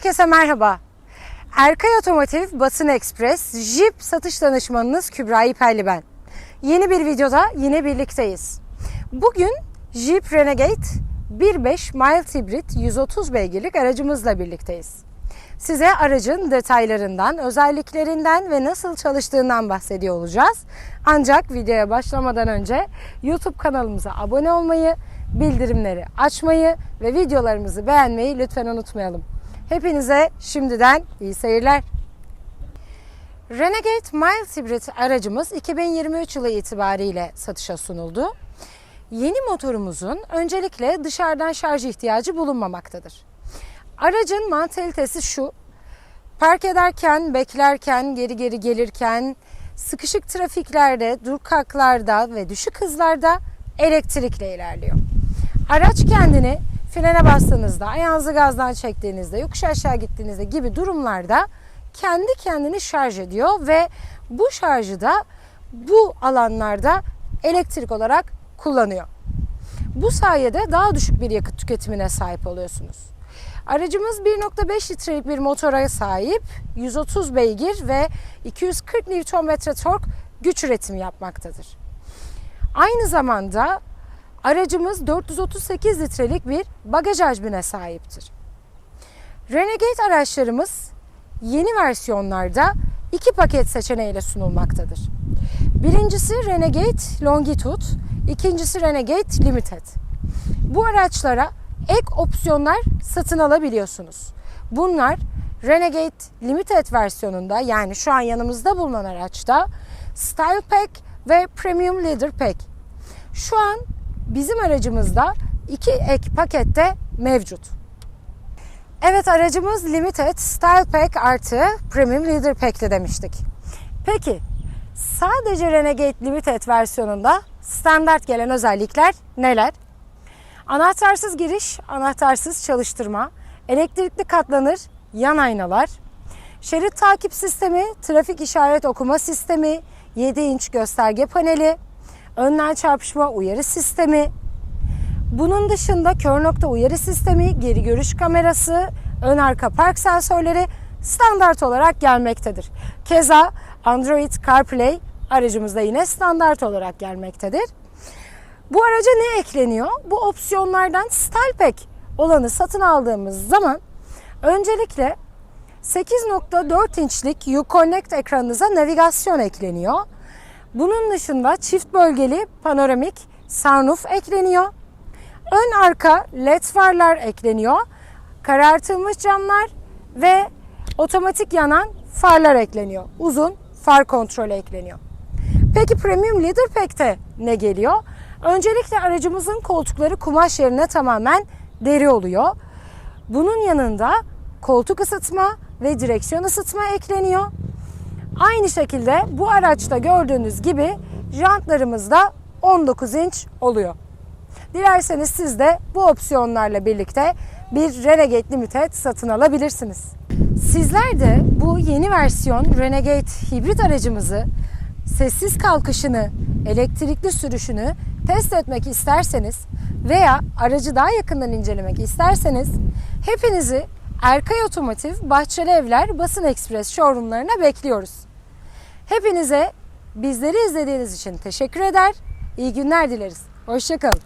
Herkese merhaba. Erkay Otomotiv Basın Ekspres Jeep satış danışmanınız Kübra İpelli ben. Yeni bir videoda yine birlikteyiz. Bugün Jeep Renegade 1.5 mild hibrit 130 beygirlik aracımızla birlikteyiz. Size aracın detaylarından, özelliklerinden ve nasıl çalıştığından bahsediyor olacağız. Ancak videoya başlamadan önce YouTube kanalımıza abone olmayı, bildirimleri açmayı ve videolarımızı beğenmeyi lütfen unutmayalım. Hepinize şimdiden iyi seyirler. Renegade Mild Hibrit aracımız 2023 yılı itibariyle satışa sunuldu. Yeni motorumuzun öncelikle dışarıdan şarj ihtiyacı bulunmamaktadır. Aracın mantalitesi şu. Park ederken, beklerken, geri geri gelirken, sıkışık trafiklerde, dur kalklarda ve düşük hızlarda elektrikle ilerliyor. Araç kendini frene bastığınızda, ayağınızı gazdan çektiğinizde, yokuş aşağı gittiğinizde gibi durumlarda kendi kendini şarj ediyor ve bu şarjı da bu alanlarda elektrik olarak kullanıyor. Bu sayede daha düşük bir yakıt tüketimine sahip oluyorsunuz. Aracımız 1.5 litrelik bir motora sahip, 130 beygir ve 240 Nm tork güç üretimi yapmaktadır. Aynı zamanda aracımız 438 litrelik bir bagaj hacmine sahiptir. Renegade araçlarımız yeni versiyonlarda iki paket seçeneğiyle sunulmaktadır. Birincisi Renegade Longitude, ikincisi Renegade Limited. Bu araçlara ek opsiyonlar satın alabiliyorsunuz. Bunlar Renegade Limited versiyonunda yani şu an yanımızda bulunan araçta Style Pack ve Premium Leather Pack. Şu an bizim aracımızda iki ek pakette mevcut. Evet aracımız Limited Style Pack artı Premium Leather Pack'li demiştik. Peki sadece Renegade Limited versiyonunda standart gelen özellikler neler? Anahtarsız giriş, anahtarsız çalıştırma, elektrikli katlanır yan aynalar, şerit takip sistemi, trafik işaret okuma sistemi, 7 inç gösterge paneli, önden çarpışma uyarı sistemi, bunun dışında kör nokta uyarı sistemi, geri görüş kamerası, ön arka park sensörleri standart olarak gelmektedir. Keza Android CarPlay aracımızda yine standart olarak gelmektedir. Bu araca ne ekleniyor? Bu opsiyonlardan Style Pack olanı satın aldığımız zaman öncelikle 8.4 inçlik Uconnect ekranınıza navigasyon ekleniyor. Bunun dışında çift bölgeli panoramik sunroof ekleniyor. Ön arka led farlar ekleniyor. Karartılmış camlar ve otomatik yanan farlar ekleniyor. Uzun far kontrolü ekleniyor. Peki Premium Leather Pack'te ne geliyor? Öncelikle aracımızın koltukları kumaş yerine tamamen deri oluyor. Bunun yanında koltuk ısıtma ve direksiyon ısıtma ekleniyor. Aynı şekilde bu araçta gördüğünüz gibi jantlarımız da 19 inç oluyor. Dilerseniz siz de bu opsiyonlarla birlikte bir Renegade Limited satın alabilirsiniz. Sizler de bu yeni versiyon Renegade hibrit aracımızı sessiz kalkışını, elektrikli sürüşünü test etmek isterseniz veya aracı daha yakından incelemek isterseniz hepinizi Erkay Otomotiv Bahçeli Evler Basın Ekspres showroomlarına bekliyoruz. Hepinize bizleri izlediğiniz için teşekkür eder, iyi günler dileriz. Hoşçakalın.